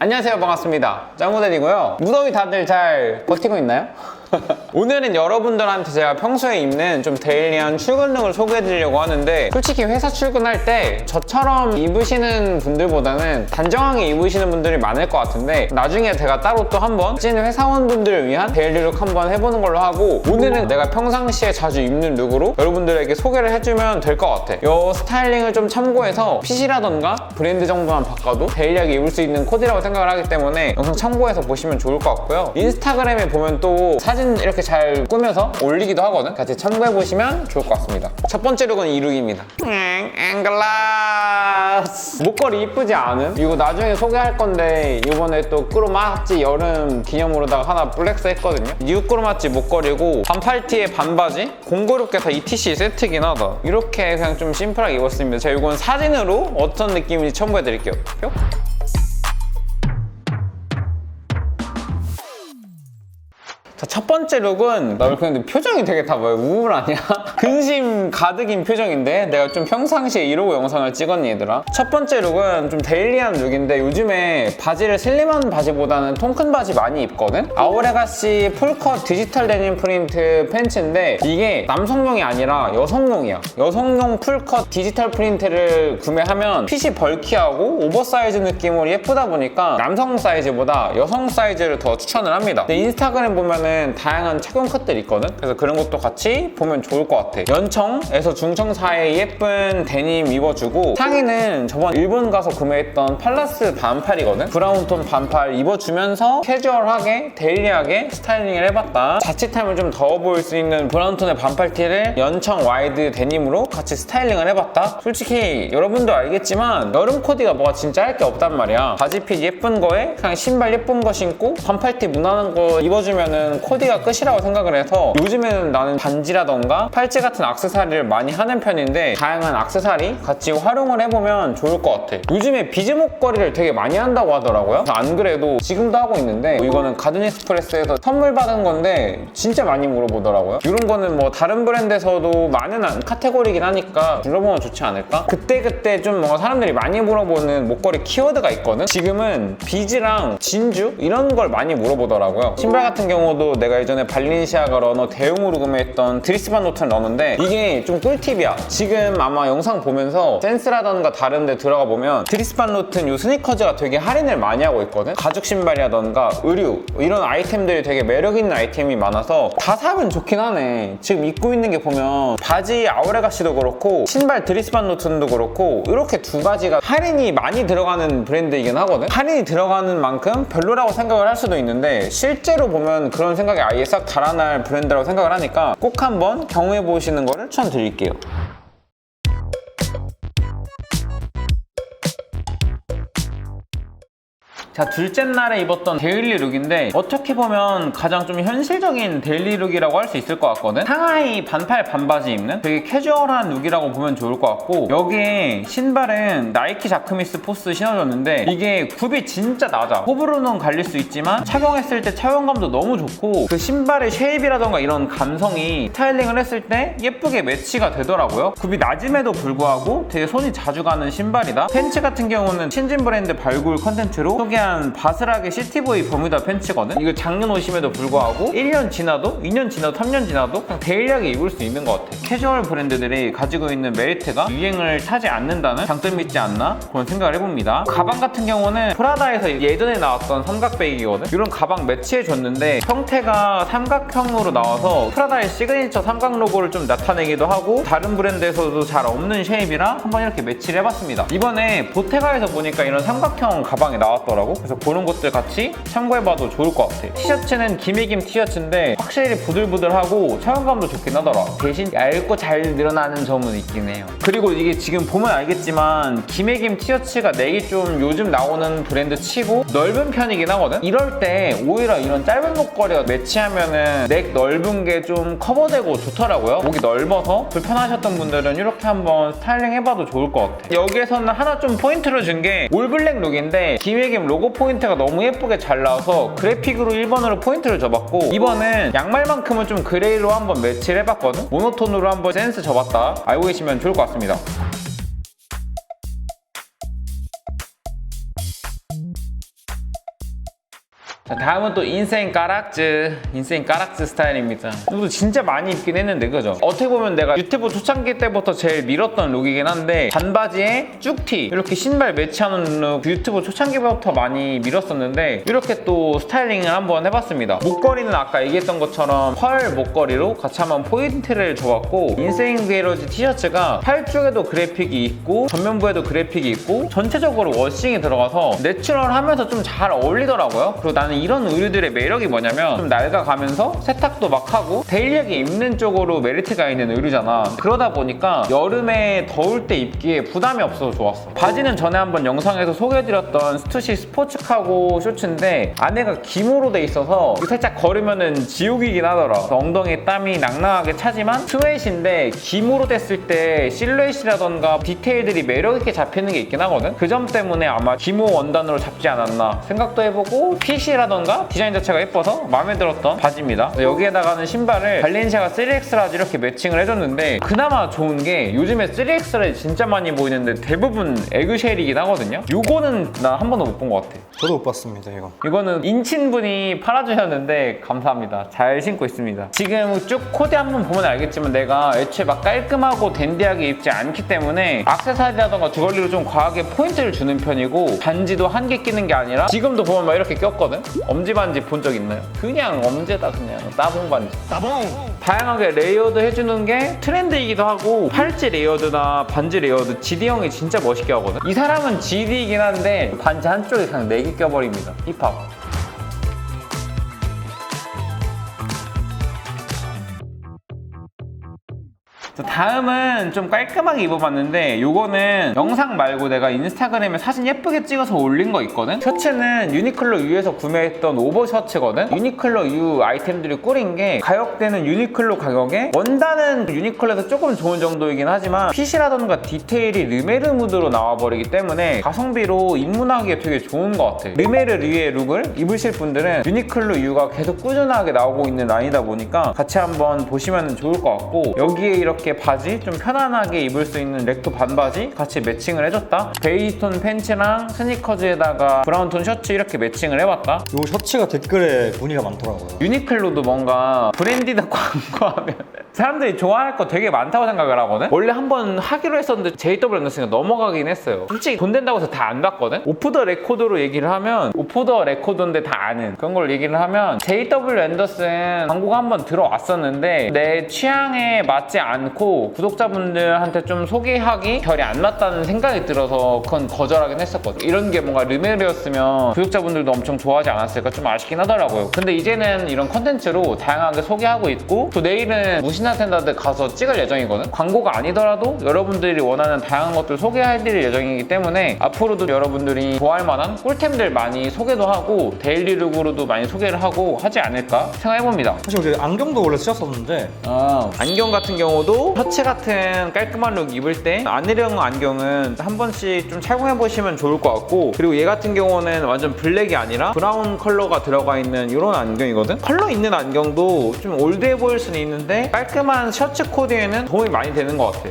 안녕하세요. 반갑습니다. 짱구대리고요. 무더위 다들 잘 버티고 있나요? 오늘은 여러분들한테 제가 평소에 입는 좀 데일리한 출근룩을 소개해드리려고 하는데 솔직히 회사 출근할 때 저처럼 입으시는 분들보다는 단정하게 입으시는 분들이 많을 것 같은데 나중에 제가 따로 또 한번 찐 회사원분들을 위한 데일리룩 한번 해보는 걸로 하고 오늘은 내가 평상시에 자주 입는 룩으로 여러분들에게 소개를 해주면 될 것 같아. 이 스타일링을 좀 참고해서 핏이라던가 브랜드 정도만 바꿔도 데일리하게 입을 수 있는 코디라고 생각을 하기 때문에 영상 참고해서 보시면 좋을 것 같고요. 인스타그램에 보면 또 사진 이렇게 잘 꾸며서 올리기도 하거든. 같이 참고해 보시면 좋을 것 같습니다. 첫 번째 룩은 이 룩입니다. 앵글라스. 목걸이 이쁘지 않은? 이거 나중에 소개할 건데 이번에 또 꾸로마찌 여름 기념으로다가 하나 플렉스 했거든요. 뉴 꾸로마찌 목걸이고 반팔티에 반바지? 공고롭게서 ETC 세트긴 하다. 이렇게 그냥 좀 심플하게 입었습니다. 제가 이건 사진으로 어떤 느낌인지 첨부해 드릴게요. 뿅. 자, 첫 번째 룩은 나 근데 표정이 되게 다 뭐야 우울하냐? 근심 가득인 표정인데 내가 좀 평상시에 이러고 영상을 찍었니 얘들아? 첫 번째 룩은 좀 데일리한 룩인데 요즘에 바지를 슬림한 바지보다는 통 큰 바지 많이 입거든? 아우레가시 풀컷 디지털 데님 프린트 팬츠인데 이게 남성용이 아니라 여성용이야 여성용 풀컷 디지털 프린트를 구매하면 핏이 벌키하고 오버사이즈 느낌으로 예쁘다 보니까 남성 사이즈보다 여성 사이즈를 더 추천을 합니다 근데 인스타그램 보면은 다양한 착용 컷들 있거든? 그래서 그런 것도 같이 보면 좋을 것 같아. 연청에서 중청 사이에 예쁜 데님 입어주고 상의는 저번 일본 가서 구매했던 팔라스 반팔이거든? 브라운톤 반팔 입어주면서 캐주얼하게 데일리하게 스타일링을 해봤다. 자칫하면 좀 더워 보일 수 있는 브라운톤의 반팔 티를 연청 와이드 데님으로 같이 스타일링을 해봤다. 솔직히 여러분도 알겠지만 여름 코디가 뭐가 진짜 할 게 없단 말이야. 바지핏 예쁜 거에 그냥 신발 예쁜 거 신고 반팔티 무난한 거 입어주면은 코디가 끝이라고 생각을 해서 요즘에는 나는 반지라던가 팔찌 같은 악세사리를 많이 하는 편인데 다양한 악세사리 같이 활용을 해보면 좋을 것 같아. 요즘에 비즈 목걸이를 되게 많이 한다고 하더라고요. 안 그래도 지금도 하고 있는데 이거는 가든익스프레스에서 선물 받은 건데 진짜 많이 물어보더라고요. 이런 거는 뭐 다른 브랜드에서도 많은 안- 카테고리긴 하니까 물어보면 좋지 않을까? 그때그때 좀 뭔가 사람들이 많이 물어보는 목걸이 키워드가 있거든? 지금은 비즈랑 진주? 이런 걸 많이 물어보더라고요. 신발 같은 경우도 내가 예전에 발린시아가 러너 대용으로 구매했던 드리스반 노트는 러너인데 이게 좀 꿀팁이야. 지금 아마 영상 보면서 센스라던가 다른 데 들어가 보면 드리스반 노트는 요 스니커즈가 되게 할인을 많이 하고 있거든? 가죽 신발이라던가 의류 이런 아이템들이 되게 매력 있는 아이템이 많아서 다 사면 좋긴 하네. 지금 입고 있는 게 보면 바지 아우레가시도 그렇고 신발 드리스반 노트도 그렇고 이렇게 두 가지가 할인이 많이 들어가는 브랜드이긴 하거든? 할인이 들어가는 만큼 별로라고 생각을 할 수도 있는데 실제로 보면 그런 생각이 아예 싹 달아날 브랜드라고 생각을 하니까 꼭 한번 경험해 보시는 거를 추천드릴게요 자 둘째 날에 입었던 데일리 룩인데 어떻게 보면 가장 좀 현실적인 데일리 룩이라고 할 수 있을 것 같거든? 상하이 반팔 반바지 입는? 되게 캐주얼한 룩이라고 보면 좋을 것 같고 여기에 신발은 나이키 자크미스 포스 신어줬는데 이게 굽이 진짜 낮아. 호불호는 갈릴 수 있지만 착용했을 때 착용감도 너무 좋고 그 신발의 쉐입이라던가 이런 감성이 스타일링을 했을 때 예쁘게 매치가 되더라고요. 굽이 낮음에도 불구하고 되게 손이 자주 가는 신발이다. 팬츠 같은 경우는 신진 브랜드 발굴 컨텐츠로 소개한 바스락의 시티보이 버뮤다 팬츠거든? 이거 작년 옷임에도 불구하고 1년 지나도 2년 지나도 3년 지나도 그냥 데일리하게 입을 수 있는 것 같아. 캐주얼 브랜드들이 가지고 있는 메리트가 유행을 타지 않는다는 장점이 있지 않나 그런 생각을 해봅니다. 가방 같은 경우는 프라다에서 예전에 나왔던 삼각백이거든? 이런 가방 매치해줬는데 형태가 삼각형으로 나와서 프라다의 시그니처 삼각 로고를 좀 나타내기도 하고 다른 브랜드에서도 잘 없는 쉐입이라 한번 이렇게 매치를 해봤습니다. 이번에 보테가에서 보니까 이런 삼각형 가방이 나왔더라고 그래서 그런 것들 같이 참고해봐도 좋을 것 같아. 티셔츠는 기미김 티셔츠인데 확실히 부들부들하고 착용감도 좋긴 하더라. 대신 얇고 잘 늘어나는 점은 있긴 해요. 그리고 이게 지금 보면 알겠지만 기메김 티셔츠가 넥이 좀 요즘 나오는 브랜드 치고 넓은 편이긴 하거든? 이럴 때 오히려 이런 짧은 목걸이가 매치하면은 넥 넓은 게 좀 커버되고 좋더라고요. 목이 넓어서 불편하셨던 분들은 이렇게 한번 스타일링 해봐도 좋을 것 같아. 여기에서는 하나 좀 포인트를 준 게 올블랙 룩인데 기메김 로고 포인트가 너무 예쁘게 잘 나와서 그래픽으로 1번으로 포인트를 줘봤고 이번은 양말만큼은 좀 그레이로 한번 매치를 해봤거든? 모노톤으로 한번 센스 줘봤다. 알고 계시면 좋을 것 같습니다 자, 다음은 또 인생 까락즈 인생 까락즈 스타일입니다. 이것도 진짜 많이 입긴 했는데 그죠? 어떻게 보면 내가 유튜브 초창기 때부터 제일 밀었던 룩이긴 한데 반바지에 쭉티 이렇게 신발 매치하는 룩 유튜브 초창기부터 많이 밀었었는데 이렇게 또 스타일링을 한번 해봤습니다. 목걸이는 아까 얘기했던 것처럼 펄 목걸이로 같이 한번 포인트를 줘봤고 인생 게러지 티셔츠가 팔 쪽에도 그래픽이 있고 전면부에도 그래픽이 있고 전체적으로 워싱이 들어가서 내추럴하면서 좀 잘 어울리더라고요. 그리고 나는 이런 의류들의 매력이 뭐냐면 좀 낡아가면서 세탁도 막 하고 데일리하게 입는 쪽으로 메리트가 있는 의류잖아. 그러다 보니까 여름에 더울 때 입기에 부담이 없어서 좋았어. 바지는 전에 한번 영상에서 소개해드렸던 스투시 스포츠카고 쇼츠인데 안에가 기모로 돼 있어서 살짝 걸으면은 지옥이긴 하더라. 엉덩이에 땀이 낭낭하게 차지만 스웨트인데 기모로 됐을 때 실루엣이라던가 디테일들이 매력있게 잡히는 게 있긴 하거든? 그 점 때문에 아마 기모 원단으로 잡지 않았나 생각도 해보고 핏이라 던가 디자인 자체가 예뻐서 마음에 들었던 바지입니다 여기에다가는 신발을 발렌시아가 3X 라지 이렇게 매칭을 해줬는데 그나마 좋은 게 요즘에 3X 라지 진짜 많이 보이는데 대부분 에그쉘이긴 하거든요 요거는 나 한 번도 못 본 것 같아 저도 못 봤습니다 이거 이거는 인친분이 팔아주셨는데 감사합니다. 잘 신고 있습니다. 지금 쭉 코디 한번 보면 알겠지만 내가 애초에 막 깔끔하고 댄디하게 입지 않기 때문에 악세사리라던가 주걸리로 좀 과하게 포인트를 주는 편이고 반지도 한 개 끼는 게 아니라 지금도 보면 막 이렇게 꼈거든? 엄지 반지 본 적 있나요? 그냥 엄지에다 그냥 따봉 반지. 따봉! 다양하게 레이어드 해주는 게 트렌드이기도 하고 팔찌 레이어드나 반지 레이어드 GD 형이 진짜 멋있게 하거든 이 사람은 GD이긴 한데 반지 한쪽에 그냥 4개 껴버립니다 힙합 다음은 좀 깔끔하게 입어봤는데 요거는 영상 말고 내가 인스타그램에 사진 예쁘게 찍어서 올린 거 있거든? 셔츠는 유니클로 U에서 구매했던 오버 셔츠거든? 유니클로 U 아이템들이 꿀인 게 가격대는 유니클로 가격에 원단은 유니클로에서 조금 좋은 정도이긴 하지만 핏이라던가 디테일이 르메르 무드로 나와버리기 때문에 가성비로 입문하기에 되게 좋은 것 같아 르메르 류의 룩을 입으실 분들은 유니클로 U가 계속 꾸준하게 나오고 있는 라인이다 보니까 같이 한번 보시면 좋을 것 같고 여기에 이렇게 바지 좀 편안하게 입을 수 있는 렉토 반바지 같이 매칭을 해줬다. 베이지톤 팬츠랑 스니커즈에다가 브라운톤 셔츠 이렇게 매칭을 해봤다. 요 셔츠가 댓글에 문의가 많더라고요. 유니클로도 뭔가 브랜디드 광고하면 사람들이 좋아할 거 되게 많다고 생각을 하거든? 원래 한 번 하기로 했었는데 JW 랜더스가 넘어가긴 했어요. 솔직히 돈 된다고 해서 다 안 봤거든? 오프 더 레코드로 얘기를 하면 오프 더 레코드인데 다 아는 그런 걸 얘기를 하면 JW 랜더스는 광고가 한 번 들어왔었는데 내 취향에 맞지 않고 구독자분들한테 좀 소개하기 결이 안 맞다는 생각이 들어서 그건 거절하긴 했었거든. 이런 게 뭔가 르메르였으면 구독자분들도 엄청 좋아하지 않았을까 좀 아쉽긴 하더라고요. 근데 이제는 이런 컨텐츠로 다양하게 소개하고 있고 또 내일은 무 신화 텐다드 가서 찍을 예정이거든. 광고가 아니더라도 여러분들이 원하는 다양한 것들 소개해드릴 예정이기 때문에 앞으로도 여러분들이 좋아할 만한 꿀템들 많이 소개도 하고 데일리룩으로도 많이 소개를 하고 하지 않을까 생각해봅니다. 사실 그 안경도 원래 쓰셨었는데 아, 안경 같은 경우도 셔츠 같은 깔끔한 룩 입을 때 안내령 안경은 한 번씩 좀 착용해 보시면 좋을 것 같고 그리고 얘 같은 경우는 완전 블랙이 아니라 브라운 컬러가 들어가 있는 이런 안경이거든 컬러 있는 안경도 좀 올드해 보일 수는 있는데 깔끔 한 셔츠 코디에는 도움이 많이 되는 것 같아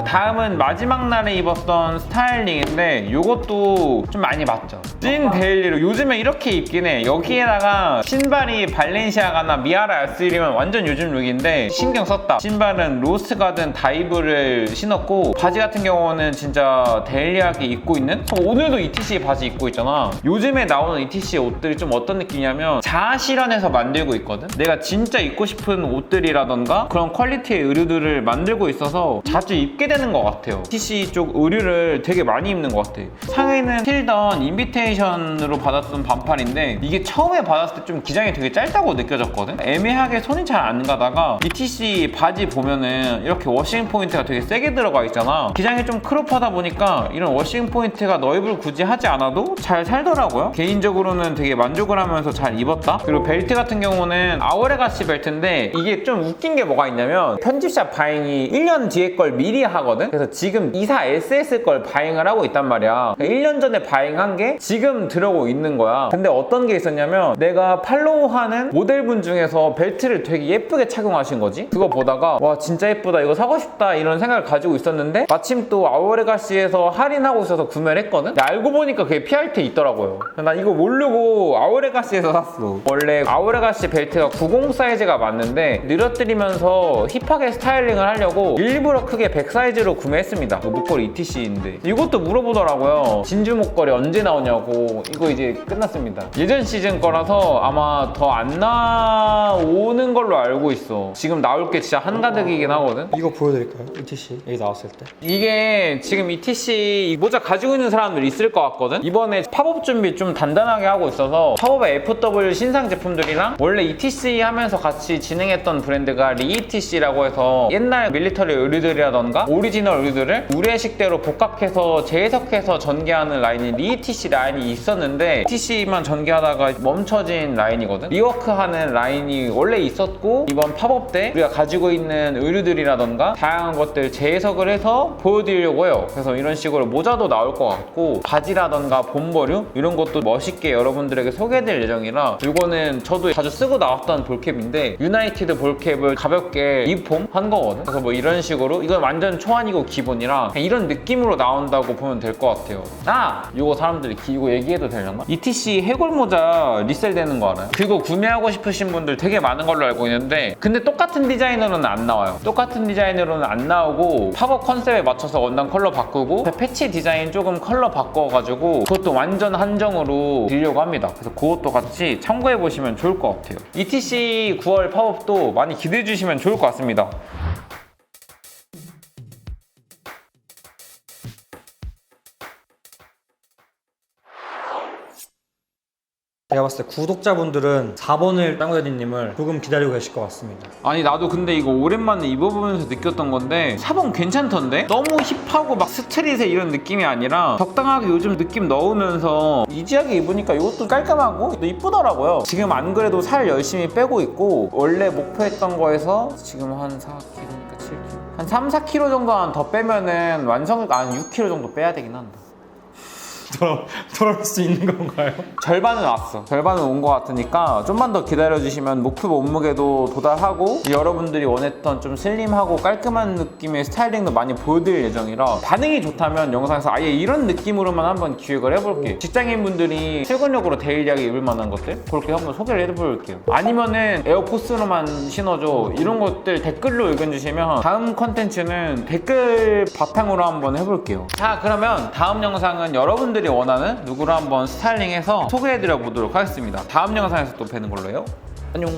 자 다음은 마지막 날에 입었던 스타일링인데 이것도 좀 많이 봤죠. 찐 데일리로 요즘에 이렇게 입긴 해. 여기에다가 신발이 발렌시아가나 미아라 S1이면 완전 요즘 룩인데 신경 썼다. 신발은 로스가든 다이브를 신었고 바지 같은 경우는 진짜 데일리하게 입고 있는? 오늘도 ETC 바지 입고 있잖아. 요즘에 나오는 ETC 옷들이 좀 어떤 느낌이냐면 자아 실현해서 만들고 있거든? 내가 진짜 입고 싶은 옷들이라던가 그런 퀄리티의 의류들을 만들고 있어서 자주 입게 되는 것 같아요. ETC 쪽 의류를 되게 많이 입는 것 같아 상의는 필던 인비테이션으로 받았던 반팔인데 이게 처음에 받았을 때 좀 기장이 되게 짧다고 느껴졌거든? 애매하게 손이 잘 안 가다가 ETC 바지 보면은 이렇게 워싱 포인트가 되게 세게 들어가 있잖아. 기장이 좀 크롭하다 보니까 이런 워싱 포인트가 너입을 굳이 하지 않아도 잘 살더라고요. 개인적으로는 되게 만족을 하면서 잘 입었다. 그리고 벨트 같은 경우는 아우레가시 벨트인데 이게 좀 웃긴 게 뭐가 있냐면 편집샵 바잉이 1년 뒤에 걸 미리 하거든? 그래서 지금 24SS 걸 바잉을 하고 있단 말이야. 1년 전에 바잉한 게 지금 들어오고 있는 거야. 근데 어떤 게 있었냐면 내가 팔로우하는 모델분 중에서 벨트를 되게 예쁘게 착용하신 거지? 그거 보다가 와 진짜 예쁘다 이거 사고 싶다 이런 생각을 가지고 있었는데 마침 또 아우레가시에서 할인하고 있어서 구매를 했거든? 알고 보니까 그게 PRT 있더라고요. 난 이거 모르고 아우레가시에서 샀어. 원래 아우레가시 벨트가 90 사이즈가 맞는데 늘어뜨리면서 힙하게 스타일링을 하려고 일부러 크게 100 사이즈로 구매했습니다. 이거 목걸이 ETC인데 이것도 물어보더라고요. 진주 목걸이 언제 나오냐고 이거 이제 끝났습니다. 예전 시즌 거라서 아마 더 안 나오는 걸로 알고 있어. 지금 나올 게 진짜 한가득이긴 하거든. 이거 보여드릴까요? ETC 여기 나왔을 때. 이게 지금 ETC 이 모자 가지고 있는 사람들 있을 것 같거든? 이번에 팝업 준비 좀 단단하게 하고 있어서 팝업의 FW 신상 제품들이랑 원래 ETC 하면서 같이 진행했던 브랜드가 리ETC라고 해서 옛날 밀리터리 의류들이라던가 오리지널 의류들을 우레식대로 복각해서 재해석해서 전개하는 라인이 리ETC 라인이 있었는데 ETC만 전개하다가 멈춰진 라인이거든? 리워크하는 라인이 원래 있었고 이번 팝업 때 우리가 가지고 있는 의류들이라던가 다양한 것들 재해석을 해서 보여드리려고 해요. 그래서 이런 식으로 모자도 나올 것 같고 바지라던가 본버류 이런 것도 멋있게 여러분들에게 소개해드릴 예정이라 이거는 저도 자주 쓰고 나왔던 볼캡인데 유나이티드 볼캡을 가볍게 리폼 한 거거든. 그래서 뭐 이런 식으로 이건 완전 초안이고 기본이라 그냥 이런 느낌으로 나온다고 보면 될 것 같아요. 아! 이거 사람들이 기- 이거 얘기해도 되려나? ETC 해골 모자 리셀 되는 거 알아요? 그거 구매하고 싶으신 분들 되게 많은 걸로 알고 있는데 근데 똑같은 디자인으로는 안 나와요. 똑같은 디자인으로는 안 나오고 팝업 컨셉에 맞춰서 원단 컬러 바꾸고 그 패치 디자인 조금 컬러 바꿔가지고 그것도 완전 한정으로 드리려고 합니다. 그래서 그것도 같이 참고해 보시면 좋을 것 같아요. ETC 9월 팝업도 많이 기대해 주시면 좋을 것 같습니다. 제가 봤을 때 구독자분들은 4번을 땅구대디님을 조금 기다리고 계실 것 같습니다. 아니 나도 근데 이거 오랜만에 입어보면서 느꼈던 건데 사본 괜찮던데? 너무 힙하고 막 스트릿의 이런 느낌이 아니라 적당하게 요즘 느낌 넣으면서 이지하게 입으니까 이것도 깔끔하고 또 이쁘더라고요 지금 안 그래도 살 열심히 빼고 있고 원래 목표했던 거에서 지금 한 4kg니까 7kg 한 3, 4kg 정도만 더 빼면은 완성 한 6kg 정도 빼야 되긴 한다 돌아, 돌아올 수 있는 건가요? 절반은 왔어. 절반은 온 것 같으니까 좀만 더 기다려주시면 목표 몸무게도 도달하고 여러분들이 원했던 좀 슬림하고 깔끔한 느낌의 스타일링도 많이 보여드릴 예정이라 반응이 좋다면 영상에서 아예 이런 느낌으로만 한번 기획을 해볼게요. 직장인분들이 출근용으로 데일리하게 입을 만한 것들 그렇게 한번 소개를 해볼게요. 아니면은 에어포스로만 신어줘 이런 것들 댓글로 의견 주시면 다음 컨텐츠는 댓글 바탕으로 한번 해볼게요. 자 그러면 다음 영상은 여러분들 이 원하는 누구를 한번 스타일링해서 소개해드려 보도록 하겠습니다. 다음 영상에서 또 뵈는 걸로 해요. 안녕.